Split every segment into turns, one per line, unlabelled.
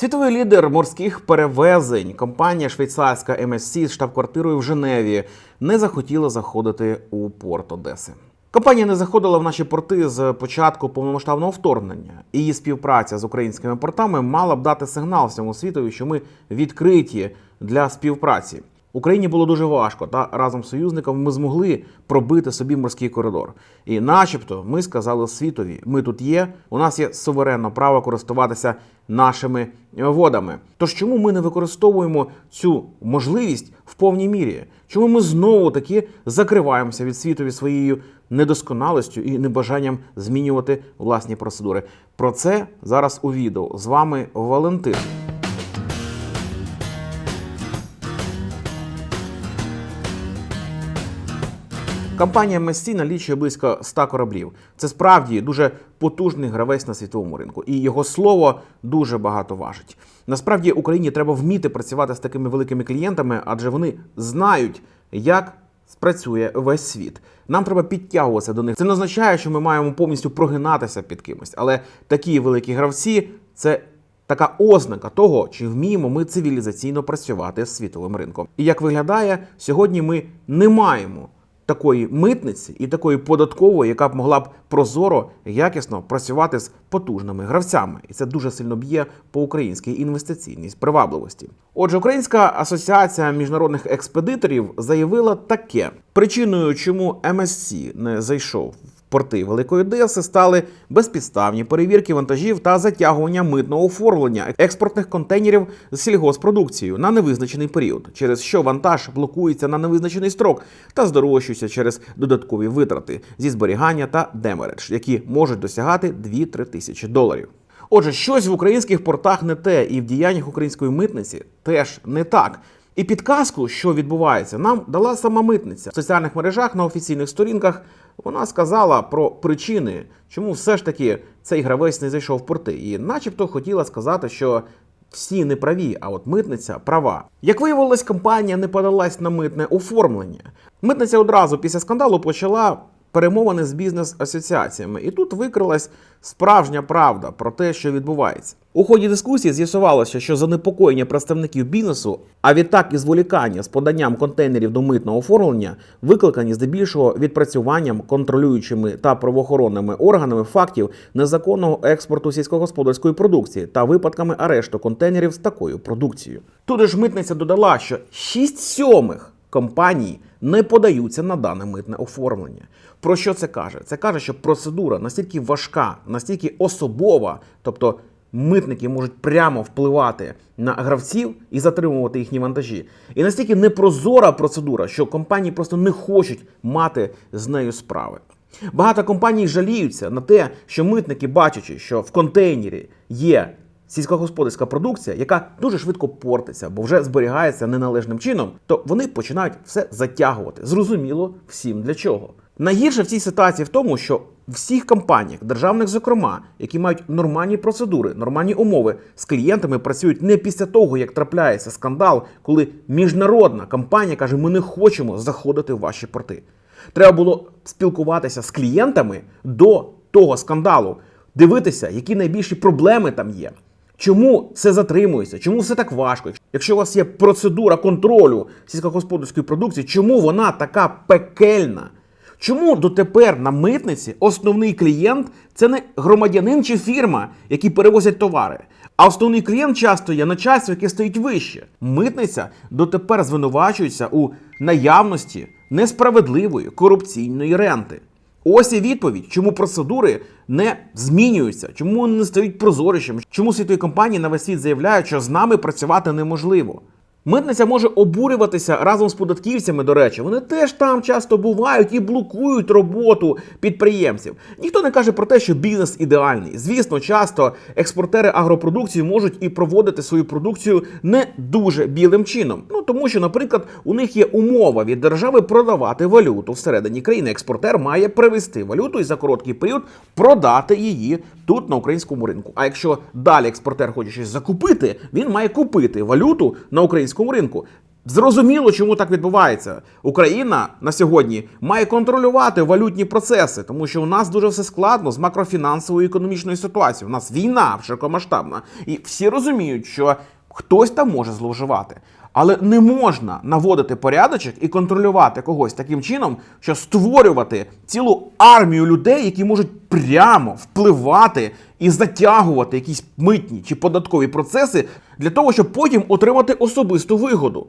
Світовий лідер морських перевезень, компанія швейцарська MSC з штаб-квартирою в Женеві, не захотіла заходити у порт Одеси. Компанія не заходила в наші порти з початку повномасштабного вторгнення. Її співпраця з українськими портами мала б дати сигнал всьому світові, що ми відкриті для співпраці. Україні було дуже важко, та разом з союзниками ми змогли пробити собі морський коридор. І, начебто, ми сказали світові: ми тут є, у нас є суверенне право користуватися нашими водами. Тож чому ми не використовуємо цю можливість в повній мірі? Чому ми знову таки закриваємося від світові своєю недосконалістю і небажанням змінювати власні процедури? Про це зараз у відео з вами Валентин. Компанія MSC налічує близько 100 кораблів. Це справді дуже потужний гравець на світовому ринку, і його слово дуже багато важить. Насправді Україні треба вміти працювати з такими великими клієнтами, адже вони знають, як спрацює весь світ. Нам треба підтягуватися до них. Це не означає, що ми маємо повністю прогинатися під кимось, але такі великі гравці це. Така ознака того, чи вміємо ми цивілізаційно працювати з світовим ринком. І як виглядає, сьогодні ми не маємо такої митниці і такої податкової, яка б могла б прозоро якісно працювати з потужними гравцями, і це дуже сильно б'є по українській інвестиційній привабливості. Отже, Українська асоціація міжнародних експедиторів заявила таке: причиною, чому MSC не зайшов порти Великої Одеси, стали безпідставні перевірки вантажів та затягування митного оформлення експортних контейнерів з сільгоспродукцією на невизначений період, через що вантаж блокується на невизначений строк та здорожчується через додаткові витрати зі зберігання та демередж, які можуть досягати 2-3 тисячі доларів. Отже, щось в українських портах не те, і в діяннях української митниці теж не так. І підказку, що відбувається, нам дала сама митниця в соціальних мережах на офіційних сторінках. Вона сказала про причини, чому все ж таки цей гравець не зайшов в порти, і, начебто, хотіла сказати, що всі не праві, а от митниця права. Як виявилось, компанія не подалась на митне оформлення. Митниця одразу після скандалу почала перемовини з бізнес-асоціаціями, і тут викрилась справжня правда про те, що відбувається. У ході дискусії з'ясувалося, що занепокоєння представників бізнесу, а відтак і зволікання з поданням контейнерів до митного оформлення, викликані здебільшого відпрацюванням контролюючими та правоохоронними органами фактів незаконного експорту сільськогосподарської продукції та випадками арешту контейнерів з такою продукцією. Тут ж митниця додала, що 6 сьомих компаній не подаються на дане митне оформлення. Про що це каже? Це каже, що процедура настільки важка, настільки особова, тобто митники можуть прямо впливати на гравців і затримувати їхні вантажі. І настільки непрозора процедура, що компанії просто не хочуть мати з нею справи. Багато компаній жаліються на те, що митники, бачачи, що в контейнері є сільськогосподарська продукція, яка дуже швидко портиться, бо вже зберігається неналежним чином, то вони починають все затягувати. Зрозуміло всім для чого. Найгірше в цій ситуації в тому, що в всіх компаніях, державних, зокрема, які мають нормальні процедури, нормальні умови, з клієнтами працюють не після того, як трапляється скандал, коли міжнародна компанія каже: ми не хочемо заходити в ваші порти. Треба було спілкуватися з клієнтами до того скандалу, дивитися, які найбільші проблеми там є. Чому це затримується? Чому все так важко? Якщо у вас є процедура контролю сільськогосподарської продукції, чому вона така пекельна? Чому дотепер на митниці основний клієнт це не громадянин чи фірма, які перевозять товари, а основний клієнт часто є начальство, яке стоїть вище. Митниця дотепер звинувачується у наявності несправедливої корупційної ренти. Ось і відповідь, чому процедури не змінюються, чому вони не стають прозорішими, чому світові компанії на весь світ заявляють, що з нами працювати неможливо. Митниця може обурюватися разом з податківцями, до речі, вони теж там часто бувають і блокують роботу підприємців. Ніхто не каже про те, що бізнес ідеальний. Звісно, часто експортери агропродукції можуть і проводити свою продукцію не дуже білим чином. Ну тому що, наприклад, у них є умова від держави продавати валюту всередині країни. Експортер має привезти валюту і за короткий період продати її тут на українському ринку. А якщо далі експортер хоче щось закупити, він має купити валюту на українському ринку. Зрозуміло, чому так відбувається. Україна на сьогодні має контролювати валютні процеси, тому що у нас дуже все складно з макрофінансовою і економічною ситуацією. У нас війна широкомасштабна, і всі розуміють, що хтось там може зловживати. Але не можна наводити порядочок і контролювати когось таким чином, що створювати цілу армію людей, які можуть прямо впливати і затягувати якісь митні чи податкові процеси для того, щоб потім отримати особисту вигоду.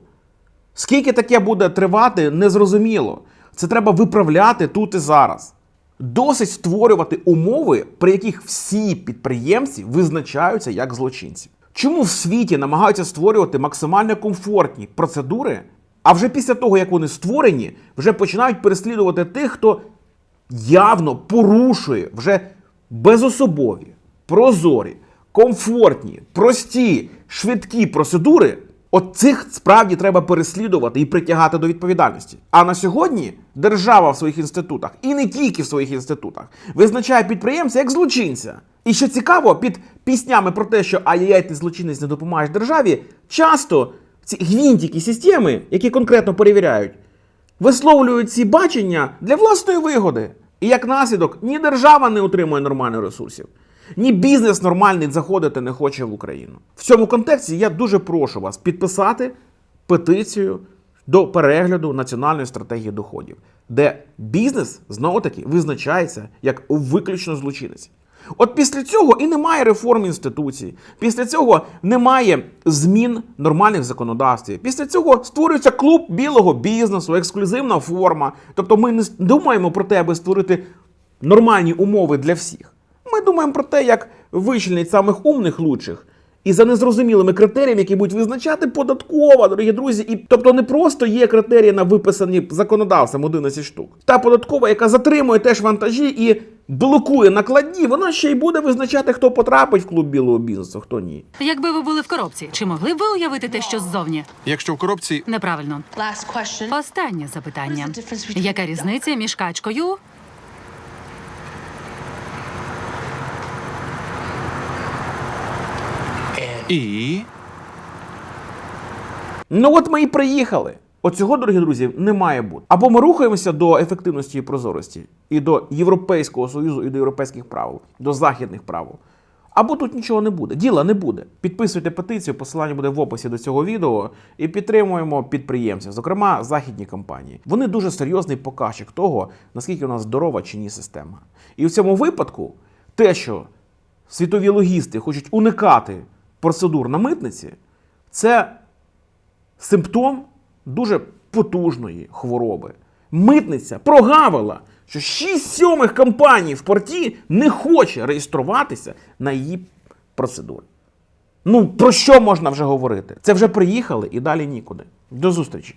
Скільки таке буде тривати, незрозуміло. Це треба виправляти тут і зараз. Досить створювати умови, при яких всі підприємці визначаються як злочинці. Чому в світі намагаються створювати максимально комфортні процедури, а вже після того, як вони створені, вже починають переслідувати тих, хто явно порушує вже безособові, прозорі, комфортні, прості, швидкі процедури. От цих справді треба переслідувати і притягати до відповідальності. А на сьогодні держава в своїх інститутах, і не тільки в своїх інститутах, визначає підприємця як злочинця. І що цікаво, під піснями про те, що ай-яй, ти злочинець не допомагаєш державі, часто ці гвинтики системи, які конкретно перевіряють, висловлюють ці бачення для власної вигоди. І як наслідок, ні держава не отримує нормальних ресурсів, ні бізнес нормальний заходити не хоче в Україну. В цьому контексті я дуже прошу вас підписати петицію до перегляду національної стратегії доходів, де бізнес знову таки визначається як виключно злочинець. От після цього і немає реформ інституцій. Після цього немає змін нормальних законодавствів. Після цього створюється клуб білого бізнесу, ексклюзивна форма. Тобто ми не думаємо про те, аби створити нормальні умови для всіх. Ми думаємо про те, як вичленить самих умних лучших. І за незрозумілими критеріями, які будуть визначати податкова, дорогі друзі. І тобто не просто є критерії на виписані законодавством 11 штук. Та податкова, яка затримує теж вантажі і блокує накладні, вона ще й буде визначати, хто потрапить в клуб білого бізнесу, хто ні.
Якби ви були в коробці, чи могли б ви уявити те, що ззовні?
Якщо в коробці
Неправильно. Останнє запитання. Яка різниця між качкою?
і
Ну от ми і приїхали. От цього, дорогі друзі, не має бути. Або ми рухаємося до ефективності і прозорості, і до Європейського Союзу, і до європейських правил, до західних правил. Або тут нічого не буде. Діла не буде. Підписуйте петицію, посилання буде в описі до цього відео, і підтримуємо підприємців, зокрема західні компанії. Вони дуже серйозний показчик того, наскільки у нас здорова чи ні система. І в цьому випадку те, що світові логісти хочуть уникати процедур на митниці, це симптом дуже потужної хвороби. Митниця прогавила, що 6 сьомих компаній в порті не хоче реєструватися на її процедури. Ну, про що можна вже говорити? Це вже приїхали і далі нікуди. До зустрічі!